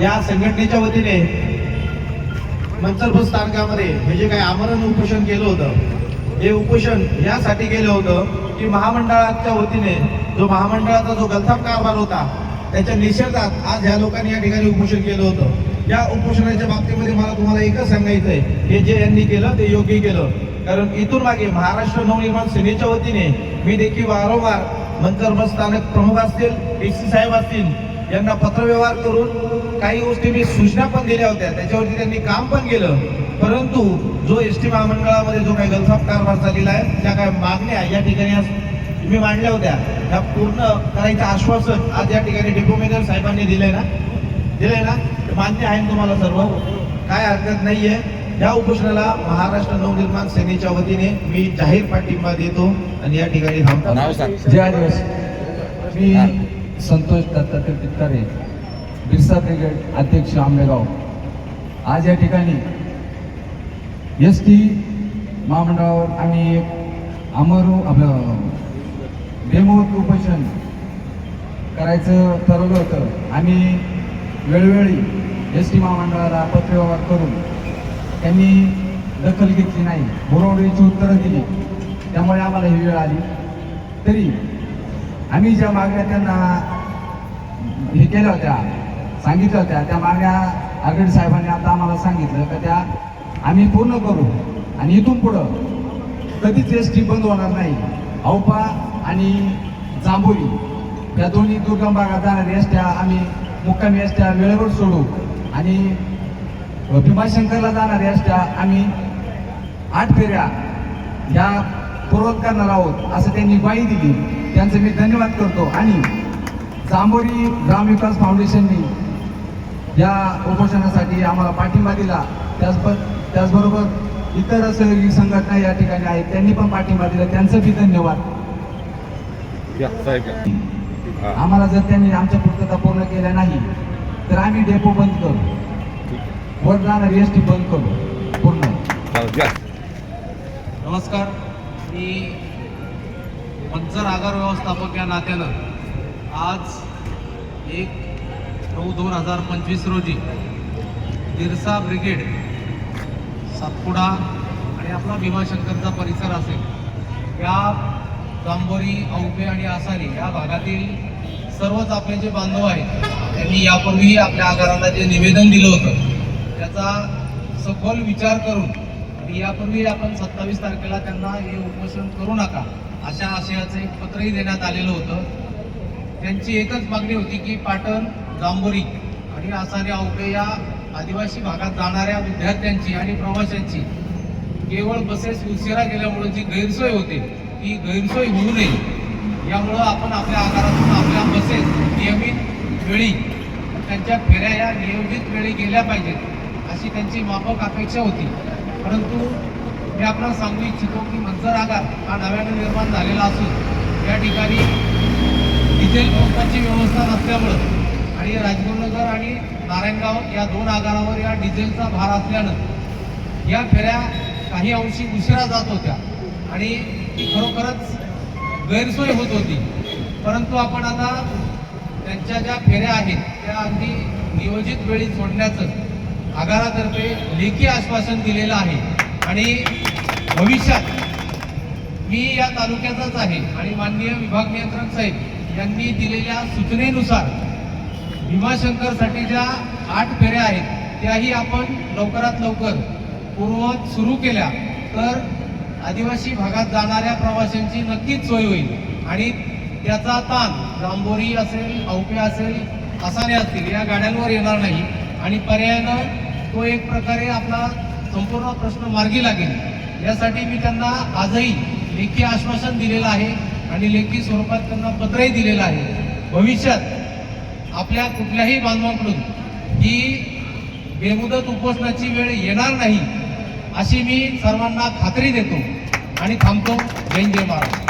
या संघटनेच्या वतीने मंचरपूर स्थानकामध्ये हे जे काही आमरण उपोषण केलं होतं हे उपोषण यासाठी केलं होतं की महामंडळाच्या वतीने जो महामंडळाचा जो गलथाप कारभार होता त्याच्या निषेधात आज ह्या लोकांनी या ठिकाणी उपोषण केलं होतं. या उपोषणाच्या बाबतीमध्ये मला तुम्हाला एकच सांगायचं आहे हे जे यांनी केलं ते योग्य केलं. कारण इथून मागे महाराष्ट्र नवनिर्माण सेनेच्या वतीने मी देखील वारंवार मंचरपूर स्थानक प्रमुख असतील डी सी साहेब असतील यांना पत्रव्यवहार करून काही गोष्टी मी सूचना पण दिल्या होत्या. त्याच्यावरती त्यांनी काम पण केलं. परंतु जो एस टी महामंडळामध्ये जो काही गलसाप कारभार चाललेला आहे त्या काही मागण्या या ठिकाणी आज मी मांडल्या होत्या. त्या पूर्ण करायचं आश्वासन आज या ठिकाणी डेपो मॅनेजर साहेबांनी दिलंय ना? दिलंय ना? मान्य आहे ना तुम्हाला सर्व? काय हरकत नाहीये. या उपोषणाला महाराष्ट्र नवनिर्माण सेनेच्या वतीने मी जाहीर पाठिंबा देतो आणि या ठिकाणी थांबतो. मी संतोष दत्तात्रय तित्तारे बिरसा ब्रिगेड अध्यक्ष आंबेगाव. आज या ठिकाणी एस टी महामंडळावर आम्ही एक अमरू आपलं बेमोत उपोषण करायचं ठरवलं होतं. आम्ही वेळोवेळी एस टी महामंडळाला पत्रव्यवहार करून त्यांनी दखल घेतली नाही बुरवडीची उत्तरं दिली. त्यामुळे आम्हाला ही वेळ आली. तरी आम्ही ज्या मागण्या त्यांना हे केल्या होत्या सांगितल्या होत्या त्या मागण्या आगड साहेबांनी आता आम्हाला सांगितलं का त्या आम्ही पूर्ण करू आणि इथून पुढं कधीच एस टी बंद होणार नाही. औपा आणि जांभोली या दोन्ही दुर्गम भागात जाणाऱ्या एसट्या आम्ही मुक्कामी एसट्या वेळेवर सोडू आणि भीमाशंकरला जाणाऱ्या एसट्या आम्ही आठ फेऱ्या ह्या पुरवत करणार आहोत असं त्यांनी ग्वाही दिली. त्यांचं मी धन्यवाद करतो. आणि जांभोरी ग्रामविकास फाउंडेशननी या उपोषणासाठी आम्हाला पाठिंबा दिला. त्याच त्याचबरोबर इतर सहयोगी संघटना या ठिकाणी आहेत त्यांनी पण पाठिंबा दिला. त्यांचं बी धन्यवाद. या साहेब या. आम्हाला जर त्यांनी आमच्या पूर्तता पूर्ण केल्या नाही तर आम्ही डेपो बंद करू. वर जाणार एस टी बंद करू. पूर्ण. नमस्कार. मी मंचर आगार व्यवस्थापक या नात्यानं आज एक नऊ दोन हजार पंचवीस रोजी बिरसा ब्रिगेड सातपुडा आणि आपला भीमाशंकरचा परिसर असेल या जांभोरी औपे आणि आसारी या भागातील सर्वच आपले जे बांधव आहेत त्यांनी यापूर्वी आपल्या आगारांना जे निवेदन दिलं होतं त्याचा सखोल विचार करून यापूर्वी आपण सत्तावीस तारखेला त्यांना हे उपोषण करू नका अशा आशयाचं एक पत्रही देण्यात आलेलं होतं. त्यांची एकच मागणी होती की पाटण जांभोरी आणि आसारे अवघे या आदिवासी भागात जाणाऱ्या विद्यार्थ्यांची आणि प्रवाशांची केवळ बसेस उशिरा गेल्यामुळे जी गैरसोय होते ती गैरसोय होऊ नये. यामुळं आपण आपल्या आकारातून आपल्या बसेस नियमित वेळी त्यांच्या फेऱ्या या नियोजित वेळी गेल्या पाहिजेत अशी त्यांची माफक अपेक्षा होती. परंतु मी आपल्याला सांगू इच्छितो की मंचर आगार हा नव्यानं निर्माण झालेला असून या ठिकाणी डिझेल पंपाची व्यवस्था नसल्यामुळं आणि राजगुरुनगर आणि नारायणगाव या दोन आगारावर या डिझेलचा भार असल्यानं या फेऱ्या काही अंशी उशिरा जात होत्या आणि ती खरोखरच गैरसोय होत होती. परंतु आपण आता त्यांच्या ज्या फेऱ्या आहेत त्या अगदी नियोजित वेळी सोडण्याचं आगारातर्फे लेखी आश्वासन दिलेलं आहे. आणि भविष्यात मी या तालुक्याचाच आहे आणि माननीय विभाग नियंत्रक साहेब यांनी दिलेल्या सूचनेनुसार भीमाशंकरसाठी ज्या आठ फेऱ्या आहेत त्याही आपण लवकरात लवकर पूर्ववत सुरू केल्या तर आदिवासी भागात जाणाऱ्या प्रवाशांची नक्कीच सोय होईल. आणि त्याचा ताण रांबोरी असेल औपे असेल असाने असतील या गाड्यांवर येणार नाही. आणि पर्यायानं तो एक प्रकारे आपला संपूर्ण प्रश्न मार्गी लागेल यासाठी मी त्यांना आजही लेखी आश्वासन दिलेलं आहे आणि लेखी स्वरूपात त्यांना पत्रही दिलेलं आहे. भविष्यात आपल्या कुठल्याही बांधवांकडून ही बेमुदत उपोषणाची वेळ येणार नाही अशी मी सर्वांना खात्री देतो आणि थांबतो. जय जय महाराज